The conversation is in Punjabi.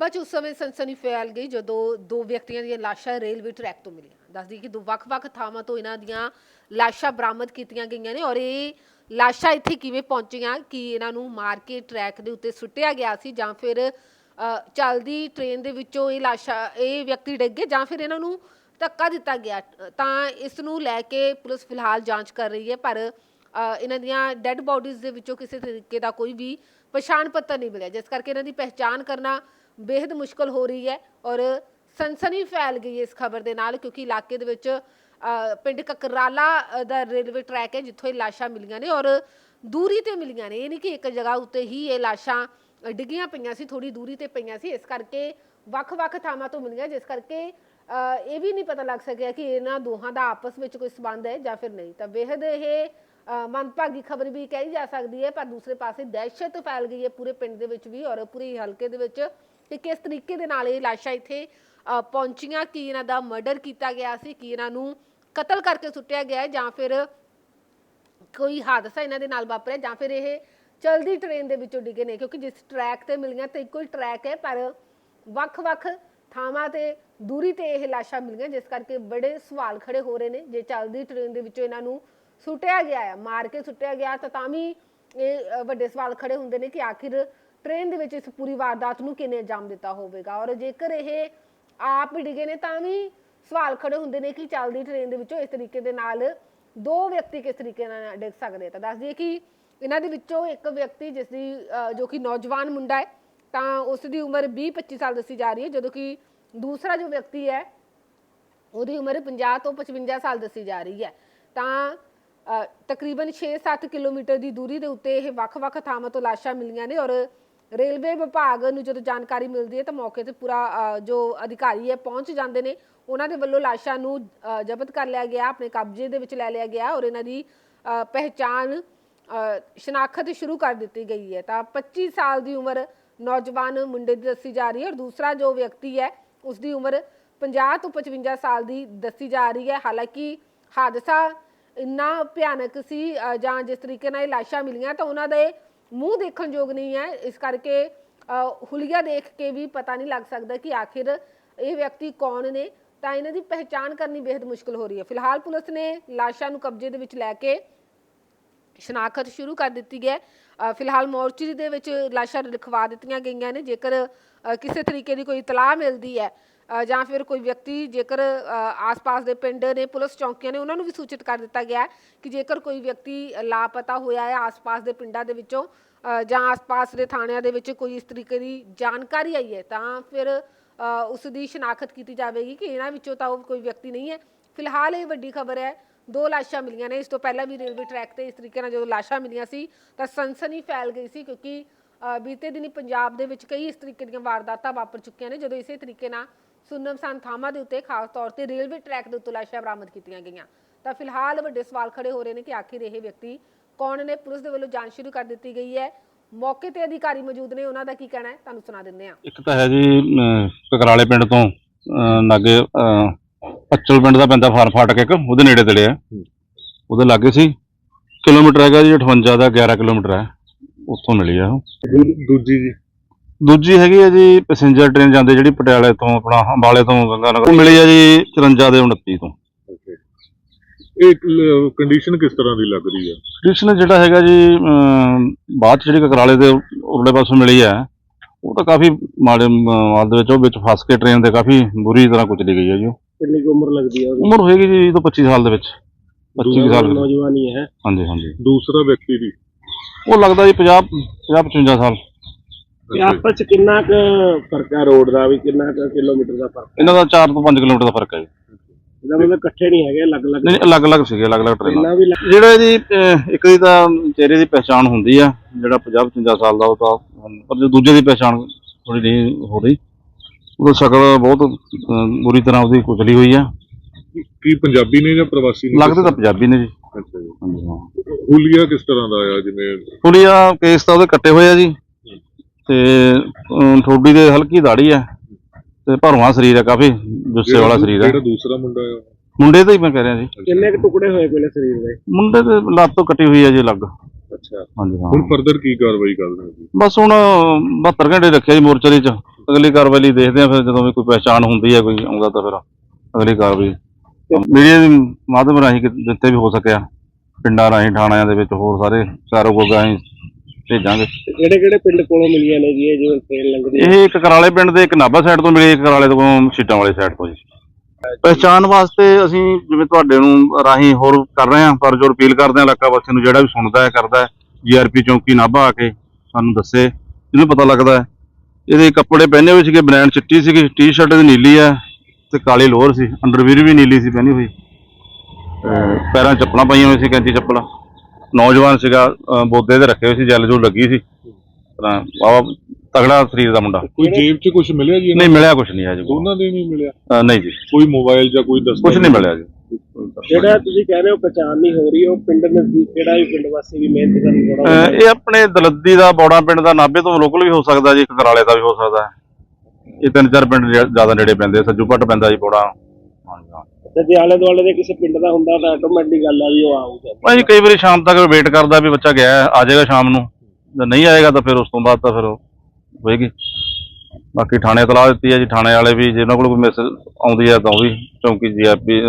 ਨਾਭਾ 'ਚ ਉਸ ਸਮੇਂ ਸਨਸਨੀ ਫੈਲ ਗਈ ਜਦੋਂ ਦੋ ਵਿਅਕਤੀਆਂ ਦੀਆਂ ਲਾਸ਼ਾਂ ਰੇਲਵੇ ਟਰੈਕ ਤੋਂ ਮਿਲੀਆਂ। ਦੱਸਦੀ ਕਿ ਦੋ ਵੱਖ-ਵੱਖ ਥਾਵਾਂ ਤੋਂ ਇਹਨਾਂ ਦੀਆਂ ਲਾਸ਼ਾਂ ਬਰਾਮਦ ਕੀਤੀਆਂ ਗਈਆਂ ਨੇ ਔਰ ਇਹ ਲਾਸ਼ਾਂ ਇੱਥੇ ਕਿਵੇਂ ਪਹੁੰਚੀਆਂ, ਕਿ ਇਹਨਾਂ ਨੂੰ ਮਾਰ ਕੇ ਟਰੈਕ ਦੇ ਉੱਤੇ ਸੁੱਟਿਆ ਗਿਆ ਸੀ ਜਾਂ ਫਿਰ ਚੱਲਦੀ ਟ੍ਰੇਨ ਦੇ ਵਿੱਚੋਂ ਇਹ ਲਾਸ਼ਾਂ, ਇਹ ਵਿਅਕਤੀ ਡਿੱਗੇ ਜਾਂ ਫਿਰ ਇਹਨਾਂ ਨੂੰ ਧੱਕਾ ਦਿੱਤਾ ਗਿਆ। ਤਾਂ ਇਸ ਨੂੰ ਲੈ ਕੇ ਪੁਲਿਸ ਫਿਲਹਾਲ ਜਾਂਚ ਕਰ ਰਹੀ ਹੈ, ਪਰ ਇਹਨਾਂ ਦੀਆਂ ਡੈੱਡ ਬਾਡੀਜ਼ ਦੇ ਵਿੱਚੋਂ ਕਿਸੇ ਤਰੀਕੇ ਦਾ ਕੋਈ ਵੀ ਪਛਾਣ ਪੱਤਰ ਨਹੀਂ ਮਿਲਿਆ। ਜਿਸ ਕਰਕੇ ਇਹਨਾਂ ਦੀ ਪਹਿਚਾਣ ਕਰਨਾ ਬੇहद ਮੁਸ਼ਕਲ ਹੋ ਰਹੀ ਹੈ ਔਰ ਸਨਸਨੀ ਫੈਲ ਗਈ ਹੈ ਇਸ ਖਬਰ ਦੇ ਨਾਲ, ਕਿਉਂਕਿ ਇਲਾਕੇ ਦੇ ਵਿੱਚ ਪਿੰਡ ਕਕਰਾਲਾ ਦਾ ਰੇਲਵੇ ਟਰੈਕ ਹੈ, ਜਿੱਥੋਂ ਇਹ ਲਾਸ਼ਾਂ ਮਿਲੀਆਂ ਨੇ ਔਰ ਦੂਰੀ ਤੇ ਮਿਲੀਆਂ ਨੇ। ਇਹ ਨਹੀਂ ਕਿ ਇੱਕ ਜਗ੍ਹਾ ਉੱਤੇ ਹੀ ਇਹ ਲਾਸ਼ਾਂ ਡਿੱਗੀਆਂ ਪਈਆਂ ਸੀ ਥੋੜੀ ਦੂਰੀ ਤੇ ਪਈਆਂ ਸੀ। ਇਸ ਕਰਕੇ ਵੱਖ-ਵੱਖ ਥਾਵਾਂ ਤੋਂ ਮਿਲੀਆਂ, ਜਿਸ ਕਰਕੇ ਇਹ ਵੀ ਨਹੀਂ ਪਤਾ ਲੱਗ ਸਕਿਆ ਕਿ ਇਹਨਾਂ ਦੋਹਾਂ ਦਾ ਆਪਸ ਵਿੱਚ ਕੋਈ ਸੰਬੰਧ ਹੈ ਜਾਂ ਫਿਰ ਨਹੀਂ। ਤਾਂ ਬੇहद ਇਹ ਮੰਦਭਾਗੀ ਖਬਰ ਵੀ ਕਹੀ ਜਾ ਸਕਦੀ ਹੈ, ਪਰ ਦੂਸਰੇ ਪਾਸੇ ਦਹਿਸ਼ਤ ਫੈਲ ਗਈ ਹੈ ਪੂਰੇ ਪਿੰਡ ਦੇ ਵਿੱਚ ਵੀ ਔਰ ਪੂਰੇ ਹਲਕੇ ਦੇ ਵਿੱਚ। ਕਿ ਕਿਸ ਤਰੀਕੇ ਦੇ ਨਾਲ ਇਹ ਲਾਸ਼ਾਂ ਇੱਥੇ ਪਹੁੰਚੀਆਂ, ਕਿ ਇਹਨਾਂ ਦਾ ਮਰਡਰ ਕੀਤਾ ਗਿਆ ਸੀ, ਕੀ ਇਹਨਾਂ ਨੂੰ ਕਤਲ ਕਰਕੇ ਸੁੱਟਿਆ ਗਿਆ ਹੈ, ਜਾਂ ਫਿਰ ਕੋਈ ਹਾਦਸਾ ਇਹਨਾਂ ਦੇ ਨਾਲ ਵਾਪਰਿਆ, ਜਾਂ ਫਿਰ ਇਹ ਚਲਦੀ ਟ੍ਰੇਨ ਦੇ ਵਿੱਚੋਂ ਡਿੱਗੇ ਨੇ, ਕਿਉਂਕਿ ਜਿਸ ਟਰੈਕ ਤੇ ਮਿਲੀਆਂ ਤੇ ਇੱਕੋ ਹੀ ਟਰੈਕ ਹੈ, ਪਰ ਵੱਖ-ਵੱਖ ਥਾਵਾਂ ਤੇ ਦੂਰੀ ਤੇ ਇਹ ਲਾਸ਼ਾਂ ਮਿਲੀਆਂ, ਜਿਸ ਕਰਕੇ ਬੜੇ ਸਵਾਲ ਖੜੇ ਹੋ ਰਹੇ ਨੇ, ਜੇ ਚੱਲਦੀ ਟ੍ਰੇਨ ਦੇ ਵਿੱਚੋਂ ਇਹਨਾਂ ਨੂੰ ਸੁੱਟਿਆ ਗਿਆ ਹੈ, ਮਾਰ ਕੇ ਸੁੱਟਿਆ ਗਿਆ ਤਾਂ ਤਾਂ ਵੀ ਇਹ ਵੱਡੇ ਸਵਾਲ ਖੜੇ ਹੁੰਦੇ ਨੇ ਕਿ ਆਖਿਰ ਟ੍ਰੇਨ ਦੇ ਵਿੱਚ ਇਸ ਪੂਰੀ ਵਾਰਦਾਤ ਨੂੰ ਕਿਨੇ ਅੰਜਾਮ ਦਿੱਤਾ ਹੋਵੇਗਾ? ਔਰ ਜੇਕਰ ਇਹ ਆਪ ਹੀ ਡਿੱਗੇ ਨੇ, ਤਾਂ ਵੀ ਸਵਾਲ ਖੜੇ ਹੁੰਦੇ ਨੇ ਕਿ ਚੱਲਦੀ ਟ੍ਰੇਨ ਦੇ ਵਿੱਚੋਂ ਇਸ ਤਰੀਕੇ ਦੇ ਨਾਲ ਦੋ ਵਿਅਕਤੀ ਕਿਸ ਤਰੀਕੇ ਨਾਲ ਡਿੱਗ ਸਕਦੇ ਤਾਂ ਦੱਸ ਦਈਏ ਕਿ ਇਹਨਾਂ ਦੇ ਵਿੱਚੋਂ ਇੱਕ ਵਿਅਕਤੀ ਜਿਸ ਦੀ ਜੋ ਕਿ ਨੌਜਵਾਨ ਮੁੰਡਾ ਹੈ, ਤਾਂ ਉਸ ਦੀ ਉਮਰ 20-25 ਸਾਲ ਦੱਸੀ ਜਾ ਰਹੀ ਹੈ, ਜਦੋਂ ਕਿ ਦੂਸਰਾ ਜੋ ਵਿਅਕਤੀ ਹੈ, ਉਹਦੀ ਉਮਰ 50 ਤੋਂ 55 ਸਾਲ ਦੱਸੀ ਜਾ ਰਹੀ ਹੈ। ਤਾਂ ਤਕਰੀਬਨ 6-7 ਕਿਲੋਮੀਟਰ ਦੀ ਦੂਰੀ ਦੇ ਉੱਤੇ ਇਹ ਵੱਖ-ਵੱਖ ਥਾਵਾਂ ਤੋਂ ਲਾਸ਼ਾਂ ਮਿਲੀਆਂ ਨੇ ਔਰ ਰੇਲਵੇ ਵਿਭਾਗ ਨੂੰ ਜਦੋਂ ਜਾਣਕਾਰੀ ਮਿਲਦੀ ਹੈ ਤਾਂ ਮੌਕੇ ਤੇ ਪੂਰਾ ਜੋ ਅਧਿਕਾਰੀ ਹੈ ਪਹੁੰਚ ਜਾਂਦੇ ਨੇ। ਉਹਨਾਂ ਦੇ ਵੱਲੋਂ ਲਾਸ਼ਾਂ ਨੂੰ ਜ਼ਬਤ ਕਰ ਲਿਆ ਗਿਆ ਆਪਣੇ ਕਬਜ਼ੇ ਦੇ ਵਿੱਚ ਲੈ ਲਿਆ ਗਿਆ ਔਰ ਇਹਨਾਂ ਦੀ ਅ, ਪਹਿਚਾਣ ਸ਼ਨਾਖਤ ਸ਼ੁਰੂ ਕਰ ਦਿੱਤੀ ਗਈ ਹੈ। ਤਾਂ 25 ਸਾਲ ਦੀ ਉਮਰ ਨੌਜਵਾਨ ਮੁੰਡੇ ਦੀ ਦੱਸੀ ਜਾ ਰਹੀ ਹੈ ਔਰ ਦੂਸਰਾ ਜੋ ਵਿਅਕਤੀ ਹੈ ਉਸ ਦੀ ਉਮਰ 50 ਤੋਂ 55 ਸਾਲ ਦੀ ਦੱਸੀ ਜਾ ਰਹੀ ਹੈ। ਹਾਲਾਂਕਿ ਹਾਦਸਾ ਇੰਨਾ ਭਿਆਨਕ ਸੀ ਜਾਂ ਜਿਸ ਤਰੀਕੇ ਨਾਲ ਇਹ ਲਾਸ਼ਾਂ ਮਿਲੀਆਂ ਤਾਂ ਉਹਨਾਂ ਦੇ ਮੂੰਹ ਦੇਖਣ ਯੋਗ ਨਹੀਂ ਹੈ। ਇਸ ਕਰਕੇ ਹੁਲੀਆ ਦੇਖ ਕੇ ਵੀ ਪਤਾ ਨਹੀਂ ਲੱਗ ਸਕਦਾ ਕਿ ਆਖਿਰ ਇਹ ਵਿਅਕਤੀ ਕੌਣ ਨੇ। ਤਾਂ ਇਹਨਾਂ ਦੀ ਪਹਿਚਾਣ ਕਰਨੀ ਬੇहद ਮੁਸ਼ਕਲ ਹੋ ਰਹੀ ਹੈ। ਫਿਲਹਾਲ ਪੁਲਿਸ ਨੇ ਲਾਸ਼ਾਂ ਨੂੰ ਕਬਜ਼ੇ ਦੇ ਵਿੱਚ ਲੈ ਕੇ ਸ਼ਨਾਖਤ ਸ਼ੁਰੂ ਕਰ ਦਿੱਤੀ ਹੈ। ਅ, ਫਿਲਹਾਲ ਮੋਰਚਰੀ ਦੇ ਵਿੱਚ ਲਾਸ਼ਾਂ ਰਖਵਾ ਦਿੱਤੀਆਂ ਗਈਆਂ ਨੇ। ਜੇਕਰ ਕਿਸੇ ਤਰੀਕੇ ਦੀ ਕੋਈ ਇਤਲਾਹ ਮਿਲਦੀ ਹੈ ਜਾਂ ਫਿਰ ਕੋਈ ਵਿਅਕਤੀ ਜੇਕਰ ਆਸ-ਪਾਸ ਦੇ ਪਿੰਡ ਨੇ, ਪੁਲਿਸ ਚੌਂਕੀਆਂ ਨੇ, ਉਹਨਾਂ ਨੂੰ ਵੀ ਸੂਚਿਤ ਕਰ ਦਿੱਤਾ ਗਿਆ ਕਿ ਜੇਕਰ ਕੋਈ ਵਿਅਕਤੀ ਲਾਪਤਾ ਹੋਇਆ ਹੈ ਆਸ-ਪਾਸ ਦੇ ਪਿੰਡਾਂ ਦੇ ਵਿੱਚੋਂ ਜਾਂ ਆਸ-ਪਾਸ ਦੇ ਥਾਣਿਆਂ ਦੇ ਵਿੱਚ ਕੋਈ ਇਸ ਤਰੀਕੇ ਦੀ ਜਾਣਕਾਰੀ ਆਈ ਹੈ, ਤਾਂ ਫਿਰ ਉਸ ਦੀ ਸ਼ਨਾਖਤ ਕੀਤੀ ਜਾਵੇਗੀ ਕਿ ਇਹਨਾਂ ਵਿੱਚੋਂ ਤਾਂ ਉਹ ਕੋਈ ਵਿਅਕਤੀ ਨਹੀਂ ਹੈ। ਫਿਲਹਾਲ ਇਹ ਵੱਡੀ ਖਬਰ ਹੈ, ਦੋ ਲਾਸ਼ਾਂ ਮਿਲੀਆਂ ਨੇ, ਇਸ ਤੋਂ ਪਹਿਲਾਂ ਵੀ ਰੇਲਵੇ ਟਰੈਕ ਤੇ ਇਸ ਤਰੀਕੇ ਨਾਲ ਜਦੋਂ ਲਾਸ਼ਾਂ ਮਿਲੀਆਂ ਸੀ, ਤਾਂ ਸਨਸਨੀ ਫੈਲ ਗਈ ਸੀ ਕਿਉਂਕਿ ਬੀਤੇ ਦਿਨੀ ਪੰਜਾਬ ਦੇ ਵਿੱਚ ਕਈ ਇਸ ਤਰੀਕੇ ਦੀਆਂ ਵਾਰਦਾਤਾਂ ਵਾਪਰ ਚੁੱਕੀਆਂ ਨੇ, ਜਦੋਂ ਇਸੇ ਤਰੀਕੇ ਨਾਲ ਸੁੰਨਮਸਾਨ ਥਾਵਾਂ ਦੇ ਉੱਤੇ ਖਾਸ ਤੌਰ ਤੇ ਰੇਲਵੇ ਟਰੈਕ ਦੇ ਉੱਤੇ ਲਾਸ਼ਾਂ ਬਰਾਮਦ ਕੀਤੀਆਂ ਗਈਆਂ। ਤਾਂ ਫਿਲਹਾਲ ਵੱਡੇ ਸਵਾਲ ਖੜੇ ਹੋ ਰਹੇ ਨੇ ਕਿ ਆਖਿਰ ਇਹ ਵਿਅਕਤੀ ਕੌਣ ਨੇ? ਪੁਲਿਸ ਦੇ ਵੱਲੋਂ ਜਾਂਚ ਸ਼ੁਰੂ ਕਰ ਦਿੱਤੀ ਗਈ ਹੈ। ਮੌਕੇ ਤੇ ਅਧਿਕਾਰੀ ਮੌਜੂਦ ਨੇ ਉਹਨਾਂ ਦਾ ਕੀ ਕਹਿਣਾ ਹੈ? ਤੁਹਾਨੂੰ ਸੁਣਾ ਦਿੰਦੇ ਹਾਂ। ਇੱਕ ਤਾਂ ਹੈ ਜੀ ਕਕਰਾਲੇ ਪਿੰਡ ਤੋਂ ਅਮ, ਪੱਚਲ ਪਿੰਡ ਦਾ ਪੈਂਦਾ ਫਾਰ ਫਾਟਕ ਇੱਕ ਉਹਦੇ ਨੇੜੇ ਤੇੜੇ ਆ ਉਹਦੇ ਲਾਗੇ ਸੀ ਕਿਲੋਮੀਟਰ ਹੈਗਾ ਜੀ 58 ਦਾ 11 ਕਿਲੋਮੀਟਰ ਹੈ ਉੱਥੋਂ ਮਿਲੀ ਆ ਉਹ। ਦੂਜੀ ਜੀ। ਦੂਜੀ ਹੈਗੀ ਹੈ ਜੀ ਪੈਸੇਂਜਰ ਟ੍ਰੇਨ ਜਾਂਦੇ ਜਿਹੜੀ ਪਟਿਆਲੇ ਤੋਂ ਆਪਣਾ ਅੰਬਾਲੇ ਤੋਂ ਗੰਗਾ ਨਗਰ। ਉਹ ਮਿਲੀ ਆ ਜੀ 54 ਦੇ 29 ਤੋਂ। ਇਹ ਕੰਡੀਸ਼ਨ ਕਿਸ ਤਰ੍ਹਾਂ ਦੀ ਲੱਗ ਰਹੀ ਆ? ਕ੍ਰਿਸ਼ਨ ਜਿਹੜਾ ਹੈਗਾ ਜੀ ਅਮ, ਬਾਅਦ 'ਚ ਜਿਹੜੀ ਕਕਰਾਲੇ ਦੇ ਉਰਲੇ ਪਾਸੋਂ ਮਿਲੀ ਹੈ ਉਹ ਤਾਂ ਕਾਫੀ ਮਾੜੇ ਮਾਲ ਦੇ ਵਿੱਚ ਉਹ ਵਿੱਚ ਫਸ ਕੇ ਟ੍ਰੇਨ ਦੇ ਕਾਫੀ ਬੁਰੀ ਤਰ੍ਹਾਂ ਕੁਚਲੀ ਗਈ ਹੈ ਜੀ ਉਹ। ਕਿੰਨੀ ਕੁ ਉਮਰ ਲੱਗਦੀ ਹੈ ਉਮਰ ਹੋਏਗੀ ਜੀ ਇਹ ਤੋਂ 25 ਸਾਲ ਦੇ ਵਿੱਚ। 25 ਕੁ ਸਾਲ। ਦੀ। ਨੌਜਵਾਨੀ ਹੈ ਹਾਂਜੀ ਹਾਂਜੀ। ਦੂਸਰਾ ਵਿਅਕਤੀ ਦੀ? ਉਹ ਲੱਗਦਾ ਜੀ 50 50 55 ਸਾਲ। ਤੇ ਆਪਸ ਚ ਕਿੰਨਾ ਕੁ ਫ਼ਰਕ ਹੈ ਰੋਡ ਦਾ ਵੀ ਕਿੰਨਾ ਕੁ ਕਿਲੋਮੀਟਰ ਦਾ ਫ਼ਰਕ ਇਹਨਾਂ ਦਾ 4 ਤੋਂ 5 ਕਿਲੋਮੀਟਰ ਦਾ ਫ਼ਰਕ ਹੈ ਜੀ। ਇਹਦਾ ਮਤਲਬ ਇਕੱਠੇ ਨਹੀਂ ਹੈਗੇ ਅਲੱਗ-ਅਲੱਗ ਨਹੀਂ ਅਲੱਗ-ਅਲੱਗ ਸੀਗੇ ਅਲੱਗ-ਅਲੱਗ ਟ੍ਰੇਨਾਂ। ਵੀ ਜਿਹੜਾ ਜੀ ਇੱਕ ਦੀ ਤਾਂ ਚਿਹਰੇ ਦੀ ਪਛਾਣ ਹੁੰਦੀ ਆ ਜਿਹੜਾ 50 55 ਸਾਲ ਦਾ ਉਹ ਤਾਂ ਪਰ ਜੋ ਦੂਜੇ ਦੀ ਪਛਾਣ ਥੋੜੀ ਨਹੀਂ ਹੋ ਰਹੀ ਉਹਦਾ ਸ਼ਕਲ ਬਹੁਤ ਅਹ, ਬੁਰੀ ਤਰ੍ਹਾਂ ਉਹਦੀ ਕੁਚਲੀ ਹੋਈ ਆ। ਕੀ- ਪੰਜਾਬੀ ਨੇ ਜਾਂ ਪ੍ਰਵਾਸੀ ਨੇ ਲੱਗਦੇ ਤਾਂ ਪੰਜਾਬੀ ਨੇ ਜੀ। ਅੱਛਾ ਜੀ। ਹਾਂਜੀ ਹਾਂ। ਹੁਲੀਆ ਕਿਸ ਤਰ੍ਹਾਂ ਦਾ ਆ ਜਿਵੇਂ ਪੁਲੀਆ ਕੇਸ ਤਾਂ ਉਹਦੇ ਕੱਟੇ ਹੋਏ ਆ ਜੀ। ਤੇ ਅਮ, ਠੋਡੀ ਦੇ ਹਲਕੀ ਦਾੜੀ ਆ ਤੇ ਭਰਵਾਂ ਸਰੀਰ ਆ ਕਾਫੀ ਜੁੱਸੇ ਵਾਲਾ ਸਰੀਰ ਜਿਹੜਾ ਦੂਸਰਾ ਮੁੰਡਾ ਦਾ ਹੀ ਮੈਂ ਕਹਿ ਰਿਹਾ ਜੀ। ਕਿੰਨੇ ਕੁ ਟੁਕੜੇ ਹੋਏ ਪਹਿਲੇ ਸਰੀਰ ਦੇ? ਮੁੰਡੇ ਦੇ ਲੱਤ ਤੋਂ ਕੱਟੀ ਹੋਈ ਆ ਜੀ ਅਲੱਗ ਅੱਛਾ। ਹਾਂਜੀ ਹਾਂ। ਹੁਣ ਫਰਦਰ ਕੀ ਕਾਰਵਾਈ ਕਰਦੇ ਹੋ ਜੀ? ਬਸ ਹੁਣ 72 ਘੰਟੇ ਰੱਖਿਆ ਜੀ ਮੋਰਚਰੀ ਚ। ਅਗਲੀ ਕਾਰਵਾਈ ਲਈ ਦੇਖਦੇ ਆ ਫਿਰ ਜਦੋਂ ਵੀ ਕੋਈ ਪਛਾਣ ਹੁੰਦੀ ਹੈ ਕੋਈ ਆਉਂਦਾ ਤਾਂ ਫਿਰ ਅਗਲੀ ਕਾਰਵਾਈ। ਮੀਡੀਆ ਦੇ ਮਾਧਿਅਮ ਰਾਹੀਂ ਕਿ- ਜਿੱਥੇ ਵੀ ਹੋ ਸਕਿਆ ਪਿੰਡਾਂ ਰਾਹੀਂ ਥਾਣਿਆਂ ਦੇ ਵਿੱਚ ਹੋਰ ਸਾਰੇ ਚਾਰੋਂ ਗੋਗਾ ਅਸੀਂ ਭੇਜਾਂਗੇ। ਕਿਹੜੇ ਕਿਹੜੇ ਪਿੰਡ ਕੋਲੋਂ ਮਿਲੀਆਂ ਨੇ ਜੀ ਇਹ ਜਿਵੇਂ ਟ੍ਰੇਨ ਲੰਘਦੀ ਹੈ? ਇਹ ਇੱਕ ਕਰਾਲੇ ਪਿੰਡ ਦੇ ਇੱਕ ਨਾਭਾ ਸਾਈਡ ਤੋਂ ਮਿਲੇ ਇੱਕ ਕਰਾਲੇ ਤੋਂ ਸੀਟਾਂ ਵਾਲੀ ਸਾਈਡ ਤੋਂ ਜੀ। ਪਹਿਚਾਣ ਵਾਸਤੇ ਅਸੀਂ ਜਿਵੇਂ ਤੁਹਾਡੇ ਨੂੰ ਰਾਹੀਂ ਹੋਰ ਕਰ ਰਹੇ ਹਾਂ ਪਰ ਜੋ ਅਪੀਲ ਕਰਦੇ ਹਾਂ ਇਲਾਕਾ ਵਾਸੀ ਨੂੰ ਜਿਹੜਾ ਵੀ ਸੁਣਦਾ ਹੈ ਕਰਦਾ ਹੈ। ਜੀਆਰਪੀ ਚੌਂਕੀ ਨਾਭਾ ਆ ਕੇ ਸਾਨੂੰ ਦੱਸੇ ਜਿਹਨੂੰ ਪਤਾ ਲੱਗਦਾ ਹੈ। ਇਹਦੇ ਕੱਪੜੇ ਪਹਿਨੇ ਹੋਏ ਸੀਗੇ ਬ੍ਰਾਂਡ ਚਿੱਟੀ ਸੀਗੀ ਟੀ-ਸ਼ਰਟ ਦੀ ਨੀਲੀ ਹੈ ਤੇ ਕਾਲੀ ਲੋਅਰ ਸੀ ਅੰਡਰਵੀਰ ਵੀ ਨੀਲੀ ਸੀ ਪਹਿਨੀ ਹੋਈ। ਪੈਰਾਂ ਚੱਪਲਾਂ ਪਾਈਆਂ ਹੋਈਆਂ ਸੀ ਕੈਂਚੀ ਚੱਪਲਾਂ। ਨੌਜਵਾਨ ਸੀਗਾ ਅਹ ਬੋਦੇ ਦੇ ਰੱਖੇ ਹੋਏ ਸੀ ਜੈਲ ਜੂਲ ਲੱਗੀ ਸੀ। ਤਾਂ ਵਾਵਾ ਤਗੜਾ ਸਰੀਰ ਦਾ ਮੁੰਡਾ। ਕੋਈ ਜੇਬ 'ਚ ਕੁਝ ਮਿਲਿਆ ਜੀ ਇਹਨਾਂ ਨਹੀਂ ਮਿਲਿਆ ਕੁਝ ਨਹੀਂ ਹਜੇ। ਦੋਨਾਂ ਦੇ ਨਹੀਂ ਮਿਲਿਆ? ਅਹ ਨਹੀਂ ਜੀ। ਕੋਈ ਮੋਬਾਈਲ ਜਾਂ ਕੋਈ ਕੁਝ ਦਸਤਾਵੇਜ਼ ਨਹੀਂ ਮਿਲਿਆ ਜੀ। ਜਿਹੜਾ ਤੁਸੀਂ ਕਹਿ ਰਹੇ ਹੋ ਪਛਾਣ ਨਹੀਂ ਹੋ ਰਹੀ ਉਹ ਪਿੰਡ ਨਜ਼ਦੀਕ ਕਿਹੜਾ ਵੀ ਪਿੰਡ ਵਾਸੀ ਵੀ ਮਿਹਨਤ ਕਰਨ ਥੋੜਾ ਅਹ ਇਹ ਆਪਣੇ ਦਲੱਦੀ ਦਾ ਬੌੜਾ ਪਿੰਡ ਦਾ ਨਾਭੇ ਤੋਂ ਲੋਕਲ ਵੀ ਹੋ ਸਕਦਾ ਜੀ ਇੱਕ ਕਰਾਲੇ ਦਾ ਵੀ ਹੋ ਸਕਦਾ। ਹੈ ਇਹ ਤਿੰਨ ਚਾਰ ਪਿੰਡ ਜਿ- ਜ਼ਿਆਦਾ ਨੇੜੇ ਪੈਂਦੇ ਆ। ਸੱਜੂ ਪੱਟ ਪੈਂਦਾ ਜੀ ਬੌੜਾ। ਹਾਂ ਤੇ ਜੇ ਆਲੇ ਦੁਆਲੇ ਦੇ ਕਿਸੇ ਪਿੰਡ ਦਾ ਹੁੰਦਾ ਤਾਂ ਆਟੋਮੈਟਿਕ ਗੱਲ ਆ ਵੀ ਉਹ ਆਊਗਾ। ਭਾਈ ਕਈ ਵਾਰੀ ਸ਼ਾਮ ਤੱਕ ਵੇਟ ਕਰਦਾ ਵੀ ਬੱਚਾ ਗਿਆ ਹੈ, ਆ ਜਾਏਗਾ ਸ਼ਾਮ ਨੂੰ। ਜੇ ਨਹੀਂ ਆਏਗਾ ਤਾਂ ਫਿਰ ਉਸ ਤੋਂ ਬਾਅਦ ਤਾਂ ਫਿਰ ਉਹ ਹੋਏਗੀ। ਬਾਕੀ ਥਾਣੇ ਤਲਾਹ ਦਿੱਤੀ ਹੈ ਜੀ ਥਾਣੇ ਵਾਲੇ ਵੀ ਜੇ ਉਹਨਾਂ ਕੋਲ ਕੋਈ ਮੈਸੇਜ ਆਉਂਦੀ ਹੈ ਤਾਂ ਉਹ ਵੀ ਚੌਂਕੀ ਜੀਆਰਪੀ